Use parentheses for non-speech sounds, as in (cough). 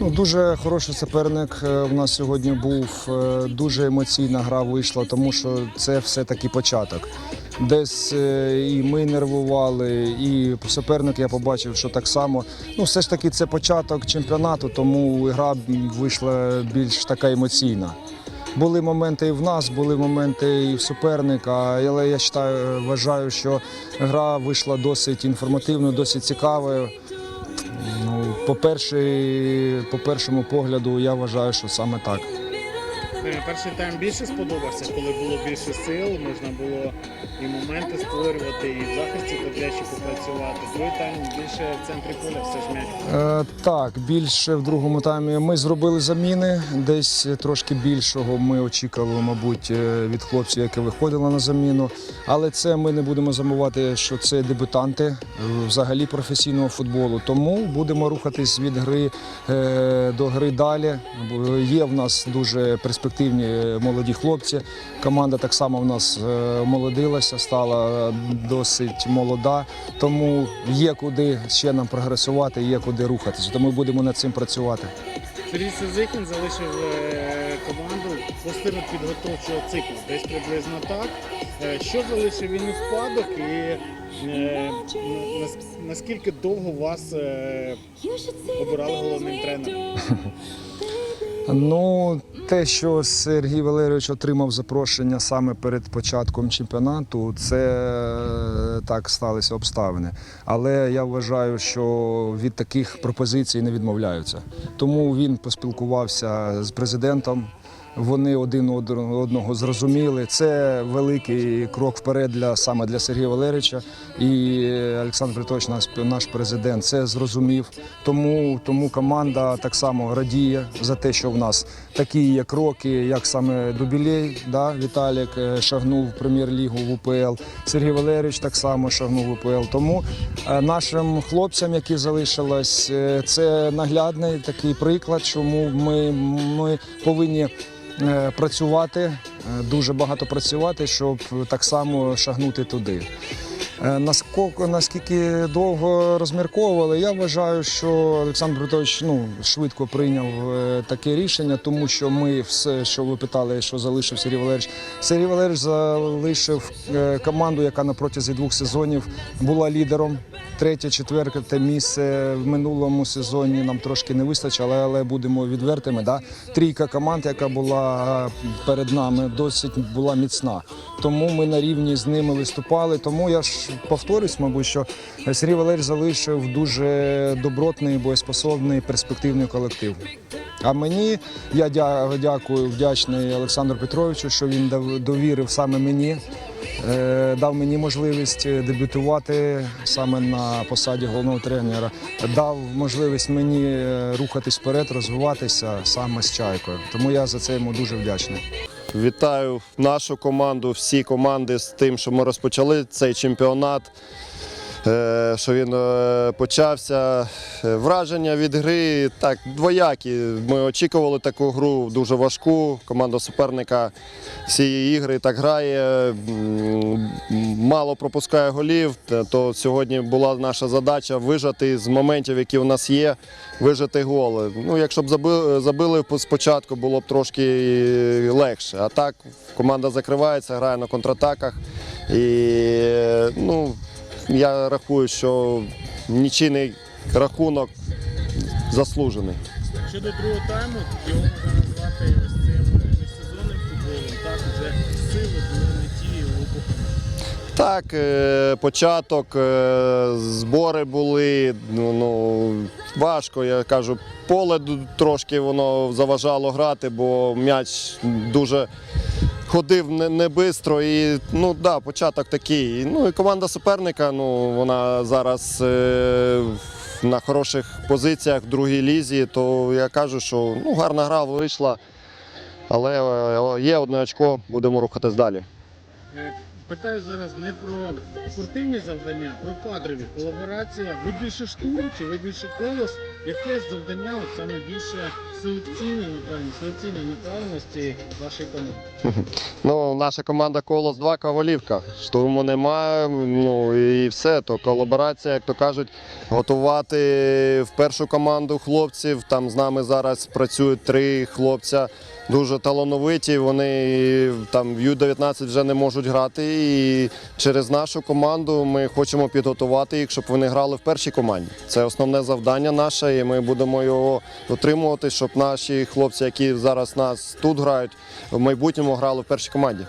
Ну, дуже хороший суперник е, в нас сьогодні був. Е, Дуже емоційна гра вийшла, тому що це все-таки початок. Десь е, і ми нервували, і суперник я побачив, що так само. Ну, все ж таки, це початок чемпіонату, тому гра вийшла більш така емоційна. Були моменти і в нас, були моменти і в суперника, але я вважаю, що гра вийшла досить інформативною, досить цікавою. По, першій, по першому погляду, я вважаю, що саме так. Перший тайм більше сподобався, коли було більше сил, можна було і моменти створювати, і в захисті подрядчі попрацювати. Другий тайм більше в центрі поля все ж м'яч. Е, так, більше в другому таймі ми зробили заміни. Десь трошки більшого ми очікували, мабуть, е, від хлопців, які виходили на заміну. Але це ми не будемо забувати, що це дебютанти е, взагалі професійного футболу. Тому будемо рухатись від гри е, до гри далі. Є в нас дуже перспективні молоді хлопці. Команда так само в нас е, молодилася, стала досить молода. Тому є куди ще нам прогресувати, є куди рухатися. Тому будемо над цим працювати. Сергій Сизикін залишив е, команду посеред підготовчого циклу, десь приблизно так. Е, Що залишив він у спадок і наскільки довго вас обирали головним тренером? Ну, те, що Сергій Валерійович отримав запрошення саме перед початком чемпіонату, це е, так сталися обставини. Але я вважаю, що від таких пропозицій не відмовляються. Тому він поспілкувався з президентом. Вони один одного зрозуміли. Це великий крок вперед для саме для Сергія Валерійовича. І Олександр Приточ, наш, президент, це зрозумів. Тому, тому команда так само радіє за те, що в нас такі є кроки, як саме Дубілей, да, Віталік е, шагнув прем'єр-лігу в УПЛ. Сергій Валерійович так само шагнув в УПЛ. Тому е, нашим хлопцям, які залишились, е, це наглядний такий приклад, чому ми, ми повинні працювати, е, дуже багато працювати, щоб так само шагнути туди. Е, Наскільки, довго розмірковували, я вважаю, що Олександр Бритович ну, швидко прийняв е, таке рішення, тому що ми все, що ви питали, що залишив Сергій Валерійович. Сергій Валерійович залишив е, команду, яка на протязі двох сезонів була лідером. Третє, четверте місце в минулому сезоні нам трошки не вистачило, але будемо відвертими. Да? Трійка команд, яка була перед нами, досить була міцна. Тому ми на рівні з ними виступали. Тому я ж повторюсь, мабуть, що Сергій Валерій залишив дуже добротний, боєспособний, перспективний колектив. А мені я дякую, вдячний Олександру Петровичу, що він довірив саме мені, дав мені можливість дебютувати саме на посаді головного тренера, дав можливість мені е, рухатись вперед, розвиватися саме з чайкою. Тому я за це йому дуже вдячний. Вітаю нашу команду, всі команди з тим, що ми розпочали цей чемпіонат. Е, Що він е, почався. Е, Враження від гри так двоякі. Ми очікували таку гру дуже важку. Команда суперника всі ігри так грає, мало пропускає голів. То сьогодні була наша задача вижати з моментів, які у нас є, вижати голи. Ну, якщо б забили спочатку, було б трошки легше. А так команда закривається, грає на контратаках. І ну, я рахую, що нічийний рахунок заслужений. Щодо другого тайму, його можна назвати ось цим міжсезонним футболом. Так, вже сили були не ті обох Так, е, початок, е, збори були. Ну, ну, важко, я кажу, поле трошки воно заважало грати, бо м'яч дуже ходив не, не бистро. І ну, да, початок такий. Ну і команда суперника, ну, вона зараз е, на хороших позиціях в другій лізі, то я кажу, що ну, гарна гра вийшла. Але е, є одне очко, будемо рухатись далі. Питаю зараз не про спортивні завдання, а про кадрові. Колаборація. Ви більше штурм чи ви більше колос? Яке завдання от саме більше неправильності, суцільні неправильності вашої команди? (laughs) Ну, наша команда Колос 2 Ковалівка. Штурму немає, ну і все. То колаборація, як то кажуть, готувати в першу команду хлопців. Там з нами зараз працюють три хлопця. Дуже талановиті. Вони там в Ю-19 вже не можуть грати. І через нашу команду ми хочемо підготувати їх, щоб вони грали в першій команді. Це основне завдання наше, і ми будемо його дотримувати, щоб наші хлопці, які зараз нас тут грають, в майбутньому грали в першій команді.